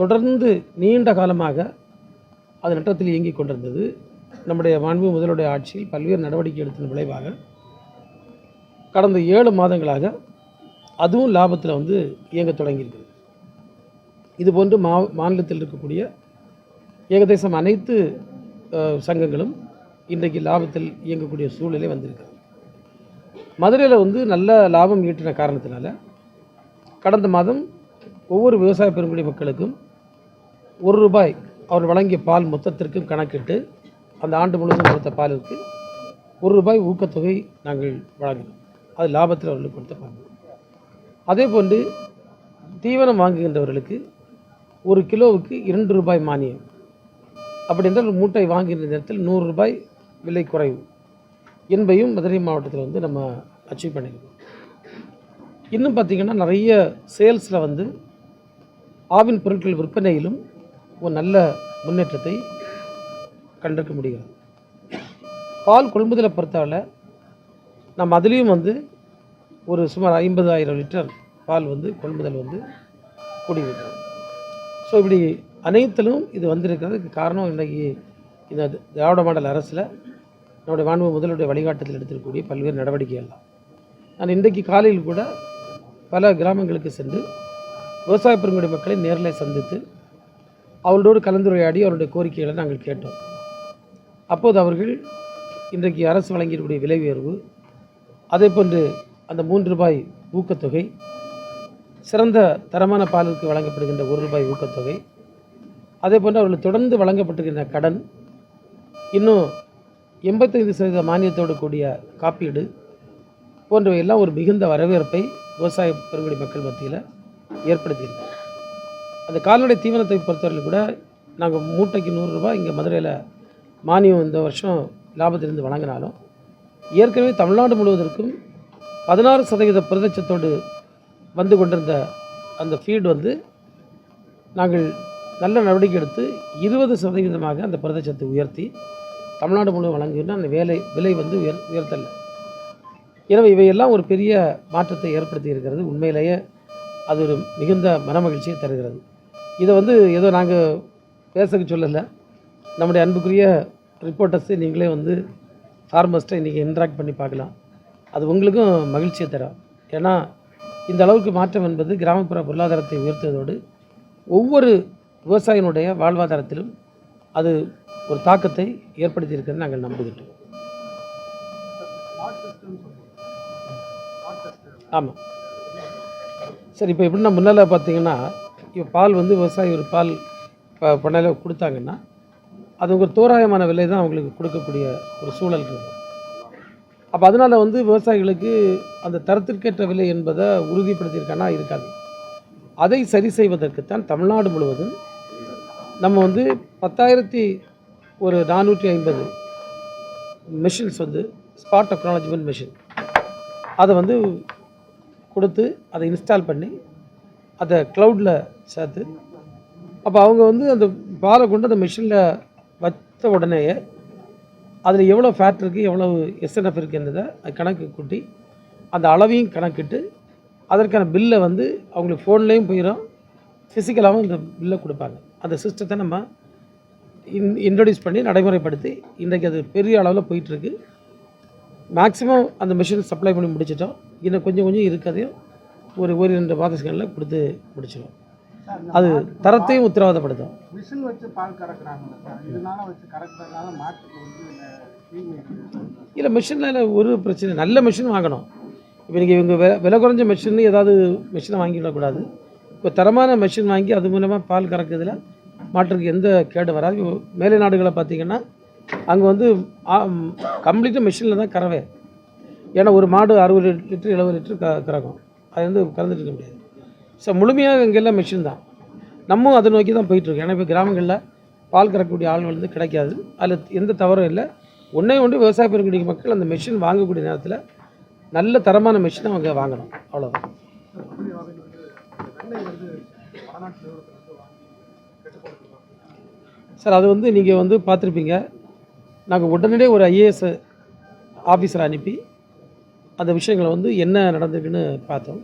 தொடர்ந்து நீண்ட காலமாக அது நட்டத்தில் இயங்கிக் கொண்டிருந்தது. நம்முடைய மாண்பு முதலுடைய ஆட்சியில் பல்வேறு நடவடிக்கை எடுத்ததன் விளைவாக கடந்த ஏழு மாதங்களாக அதுவும் லாபத்தில் வந்து இயங்க தொடங்கியிருக்குது இதுபோன்று மா மாநிலத்தில் இருக்கக்கூடிய ஏகதேசம் அனைத்து சங்கங்களும் இன்றைக்கு லாபத்தில் இயங்கக்கூடிய சூழ்நிலை வந்திருக்கிறது. மதுரையில் வந்து நல்ல லாபம் ஈட்டின காரணத்தினால கடந்த மாதம் ஒவ்வொரு விவசாய பெருங்குடி மக்களுக்கும் ஒரு ரூபாய் அவர் வழங்கிய பால் மொத்தத்திற்கும் கணக்கிட்டு அந்த ஆண்டு முழுவதும் கொடுத்த பாலிற்கு ஒரு ரூபாய் ஊக்கத்தொகை நாங்கள் வழங்கினோம். அது லாபத்தில் அவர்களுக்கு கொடுத்த பால். அதே போன்று தீவனம் வாங்குகின்றவர்களுக்கு ஒரு கிலோவுக்கு இரண்டு ரூபாய் மானியம். அப்படி என்றால் மூட்டை வாங்குகின்ற நேரத்தில் நூறு ரூபாய் விலை குறைவு. என்பையும் மதுரை மாவட்டத்தில் வந்து நம்ம அச்சீவ் பண்ணியிருக்கோம். இன்னும் பார்த்திங்கன்னா நிறைய சேல்ஸில் வந்து ஆவின் பொருட்கள் விற்பனையிலும் ஒரு நல்ல முன்னேற்றத்தை கண்டிருக்க முடிகிறது பால் கொள்முதலை பொறுத்தவரை நம்ம அதுலேயும் வந்து ஒரு சுமார் ஐம்பதாயிரம் லிட்டர் பால் வந்து கொள்முதல் வந்து கூடியிருக்கிறது. ஸோ இப்படி அனைத்திலும் இது வந்திருக்கிறதுக்கு காரணம் இன்றைக்கி இந்த திராவிட மாடல் அரசில் நம்முடைய மாண்பு முதலுடைய வழிகாட்டத்தில் எடுத்திருக்கக்கூடிய பல்வேறு நடவடிக்கைகள். தான் நான் இன்றைக்கு காலையில் கூட பல கிராமங்களுக்கு சென்று விவசாய பெருங்குடி மக்களை நேரில் சந்தித்து அவர்களோடு கலந்துரையாடி அவருடைய கோரிக்கைகளை நாங்கள் கேட்டோம். அப்போது அவர்கள் இன்றைக்கு அரசு வழங்கியிருக்கக்கூடிய விலை உயர்வு அதே போன்று அந்த மூன்று ரூபாய் ஊக்கத்தொகை சிறந்த தரமான பாலுக்கு வழங்கப்படுகின்ற ஒரு ரூபாய் ஊக்கத்தொகை அதே போன்று அவர்கள் தொடர்ந்து வழங்கப்பட்டிருக்கின்ற கடன் இன்னும் எண்பத்தைந்து சதவீத மானியத்தோடு கூடிய காப்பீடு போன்றவையெல்லாம் ஒரு மிகுந்த வரவேற்பை விவசாய பெருங்குடி மக்கள் மத்தியில் ஏற்படுத்தியிருக்கு. அந்த கால்நடை தீவனத்தை பொறுத்தவரையில் கூட நாங்கள் மூட்டைக்கு நூறுரூபா இங்கே மதுரையில் மானியம் இந்த வருஷம் லாபத்திலிருந்து வழங்கினாலும் ஏற்கனவே தமிழ்நாடு முழுவதற்கும் பதினாறு சதவீத புரதச்சத்தோடு வந்து கொண்டிருந்த அந்த ஃபீட் வந்து நாங்கள் நல்ல நடவடிக்கை எடுத்து இருபது சதவீதமாக அந்த புரதச்சத்தை உயர்த்தி தமிழ்நாடு முழுவதும் வழங்குகின்ற அந்த வேலை விலை வந்து உயர் உயர்த்தலை எனவே இவையெல்லாம் ஒரு பெரிய மாற்றத்தை ஏற்படுத்தி இருக்கிறது. உண்மையிலேயே அது ஒரு மிகுந்த மனமகிழ்ச்சியை தருகிறது. இதை வந்து ஏதோ நாங்கள் பேசக்கு சொல்லலை. நம்முடைய அன்புக்குரிய ரிப்போர்ட்டர்ஸை நீங்களே வந்து ஃபார்மர்ஸ்ட்டை இன்றைக்கி இன்ட்ராக்ட் பண்ணி பார்க்கலாம். அது உங்களுக்கும் மகிழ்ச்சியை தரும். ஏன்னா இந்த அளவுக்கு மாற்றம் என்பது கிராமப்புற பொருளாதாரத்தை உயர்த்துவதோடு ஒவ்வொரு விவசாயினுடைய வாழ்வாதாரத்திலும் அது ஒரு தாக்கத்தை ஏற்படுத்தியிருக்கிறது நாங்கள் நம்புகின்றோம். ஆமாம் சரி இப்போ எப்படின்னா முன்னால் பார்த்தீங்கன்னா பால் வந்து விவசாயி ஒரு பால் ப பண்ணையில் கொடுத்தாங்கன்னா அது ஒரு தோராயமான விலை தான் அவங்களுக்கு கொடுக்கக்கூடிய ஒரு சூழல் இருக்கும் அப்போ அதனால் வந்து விவசாயிகளுக்கு அந்த தரத்திற்கேற்ற விலை என்பதை உறுதிப்படுத்தியிருக்கானா? இருக்காது. அதை சரி செய்வதற்குத்தான் தமிழ்நாடு முழுவதும் நம்ம வந்து பத்தாயிரத்தி ஒரு நானூற்றி ஐம்பது மிஷின்ஸ் வந்து ஸ்பாட் அக்னாலஜ்மெண்ட் மிஷின் அதை வந்து கொடுத்து அதை இன்ஸ்டால் பண்ணி அதை க்ளவுடில் சேர்த்து அப்போ அவங்க வந்து அந்த பாலை கொண்டு அந்த மிஷினில் வச்ச உடனேயே அதில் எவ்வளோ ஃபேட் இருக்குது எவ்வளோ எஸ்என்எஃப் இருக்குன்றதை அது கணக்கு கூட்டி அந்த அளவையும் கணக்கிட்டு அதற்கான பில்லை வந்து அவங்களுக்கு ஃபோன்லேயும் போயிடும் ஃபிசிக்கலாகவும் இந்த பில்லை கொடுப்பாங்க. அந்த சிஸ்டத்தை நம்ம இன் இன்ட்ரடியூஸ் பண்ணி நடைமுறைப்படுத்தி இன்றைக்கு அது பெரிய அளவில் போயிட்டுருக்கு. மேக்ஸிமம் அந்த மிஷின் சப்ளை பண்ணி முடிச்சிட்டோம். இன்னும் கொஞ்சம் கொஞ்சம் இருக்கதையும் ஒரு ஒரு ரெண்டு மாதங்களில் கொடுத்து முடிச்சிடும் அது தரத்தையும் உத்தரவாதப்படுத்தும். மிஷின் வச்சு பால் கறக்குறாங்க இதனால வச்சு கறக்குறதுனால மாட்டுக்கு வந்து. இல்லை மிஷினில் ஒரு பிரச்சனை நல்ல மிஷின் வாங்கணும். இப்போ நீங்கள் இவங்க விலை விலை குறைஞ்ச மிஷின் ஏதாவது மிஷினை வாங்கிடக்கூடாது இப்போ தரமான மிஷின் வாங்கி அது மூலமாக பால் கறக்கிறதுல மாட்டுக்கு எந்த கேடு வராது. மேலை நாடுகளை பார்த்தீங்கன்னா அங்கே வந்து கம்ப்ளீட்டாக மிஷினில் தான் கறவை. ஏன்னா ஒரு மாடு அறுபது லிட்டர் எழுபது லிட்டர் க கறக்கும். அது வந்து கறந்துட்டு இருக்க முடியாது. ஸோ முழுமையாக இங்கெல்லாம் மிஷின் தான். நம்மும் அதை நோக்கி தான் போயிட்டுருக்கோம் ஏன்னா இப்போ கிராமங்களில் பால் கறக்கக்கூடிய ஆள்கள் வந்து கிடைக்காது. அதில் எந்த தவறும் இல்லை. ஒன்றே ஒன்று விவசாய பெருங்குடி மக்கள் அந்த மிஷின் வாங்கக்கூடிய நேரத்தில் நல்ல தரமான மிஷினை அவங்க வாங்கணும். அவ்வளோதான் சார் அது வந்து நீங்கள் வந்து பார்த்துருப்பீங்க. நாங்கள் உடனடியே ஒரு ஐஏஎஸ் ஆஃபீஸரை அனுப்பி அந்த விஷயங்களை வந்து என்ன நடந்திருக்குன்னு பார்த்தோம்.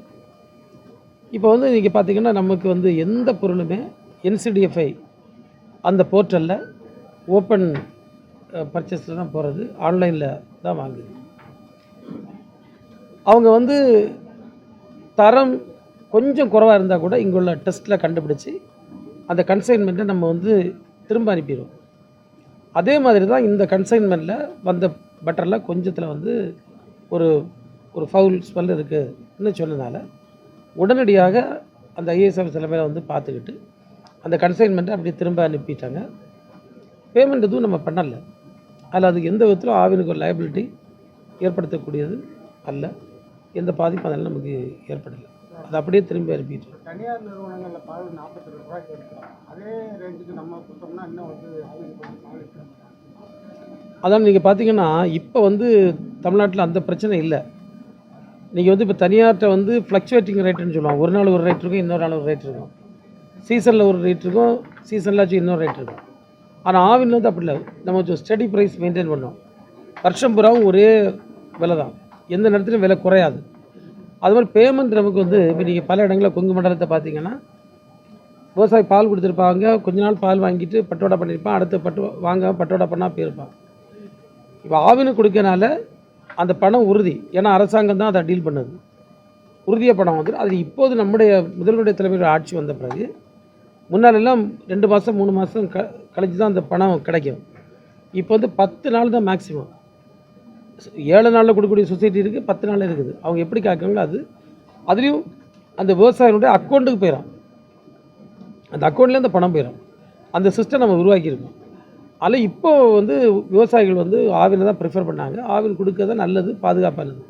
இப்போ வந்து நீங்கள் பார்த்தீங்கன்னா நமக்கு வந்து எந்த பொருளுமே என்சிடிஎஃப்ஐ அந்த போர்ட்டலில் ஓப்பன் பர்ச்சேஸில் தான் போகிறது ஆன்லைனில் தான் வாங்குது. அவங்க வந்து தரம் கொஞ்சம் குறைவாக இருந்தால் கூட இங்கே உள்ள டெஸ்ட்டில் கண்டுபிடிச்சி அந்த கன்சைன்மெண்ட்டை நம்ம வந்து திரும்ப அனுப்பிடுவோம். அதே மாதிரி தான் இந்த கன்சைன்மெண்ட்டில் வந்த பட்டரில் கொஞ்சத்தில் வந்து ஒரு ஒரு ஃபவுல் ஸ்மெல் இருக்குதுன்னு சொன்னதால் உடனடியாக அந்த ஐஏஎஸ் ஆஃபீஸ் தலைமையில் வந்து பார்த்துக்கிட்டு அந்த கன்சைன்மெண்ட்டை அப்படியே திரும்ப அனுப்பிட்டாங்க. பேமெண்ட் எதுவும் நம்ம பண்ணலை. அதில் அது எந்த விதத்திலும் ஆவினுக்கு ஒரு லைபிலிட்டி ஏற்படுத்தக்கூடியது அல்ல. எந்த பாதிப்பும் அதனால் நமக்கு ஏற்படலை. அது அப்படியே திரும்பி அனுப்பிட்டு தனியார் நிறுவனங்களில் பால் நாற்பத்தி ரெண்டு ரூபாய்க்கு எடுக்கிறோம் அதே ரேஞ்சுக்கு நம்ம கொடுத்தோம்னா இன்னும் வந்து. அதான் நீங்கள் பார்த்தீங்கன்னா இப்போ வந்து தமிழ்நாட்டில் அந்த பிரச்சனை இல்லை. நீங்கள் வந்து இப்போ தனியார்கிட்ட வந்து ஃப்ளக்சுவேட்டிங் ரேட்டுன்னு சொல்லுவாங்க. ஒரு நாள் ஒரு ரேட் இருக்கும் இன்னொரு நாள் ஒரு ரேட் இருக்கும். சீசனில் ஒரு ரேட் இருக்கும் சீசனில் இன்னொரு ரேட் இருக்கும். ஆனால் ஆவின் வந்து அப்படி இல்லை. நம்ம கொஞ்சம் ஸ்டடி ப்ரைஸ் மெயின்டைன் பண்ணோம் வருஷம் பூராவும் ஒரே விலை தான் எந்த நேரத்துலையும் விலை குறையாது. அது மாதிரி பேமெண்ட் நமக்கு வந்து இப்போ நீங்கள் பல இடங்களில் கொங்கு மண்டலத்தை பார்த்தீங்கன்னா விவசாயி பால் கொடுத்துருப்பாங்க. கொஞ்ச நாள் பால் வாங்கிட்டு பட்டோடா பண்ணியிருப்பான் அடுத்து பட்டு வாங்க பட்டோடா பண்ணால் போயிருப்பான். இப்போ ஆவினு கொடுக்கறனால அந்த பணம் உறுதி. ஏன்னா அரசாங்கம் தான் அதை டீல் பண்ணுது. உறுதியாக பணம் வந்துடும் அது இப்போது நம்முடைய முதல்வருடைய தலைமையில் ஆட்சி வந்த பிறகு முன்னாலெல்லாம் ரெண்டு மாதம் மூணு மாதம் க கழிச்சு தான் அந்த பணம் கிடைக்கும். இப்போ வந்து பத்து நாள் தான் மேக்ஸிமம் ஏழு நாளில் கொடுக்கக்கூடிய சொசைட்டி இருக்குது பத்து நாள் இருக்குது. அவங்க எப்படி காக்குறாங்களோ அது. அதுலேயும் அந்த விவசாயினுடைய அக்கௌண்ட்டுக்கு போயிடும் அந்த அக்கௌண்ட்லேயே அந்த பணம் போயிடும் அந்த சிஸ்டம் நம்ம உருவாக்கியிருக்கோம். அதில் இப்போது வந்து விவசாயிகள் வந்து ஆவினை தான் ப்ரிஃபர் பண்ணாங்க. ஆவின் கொடுக்கறது நல்லது பாதுகாப்பானது.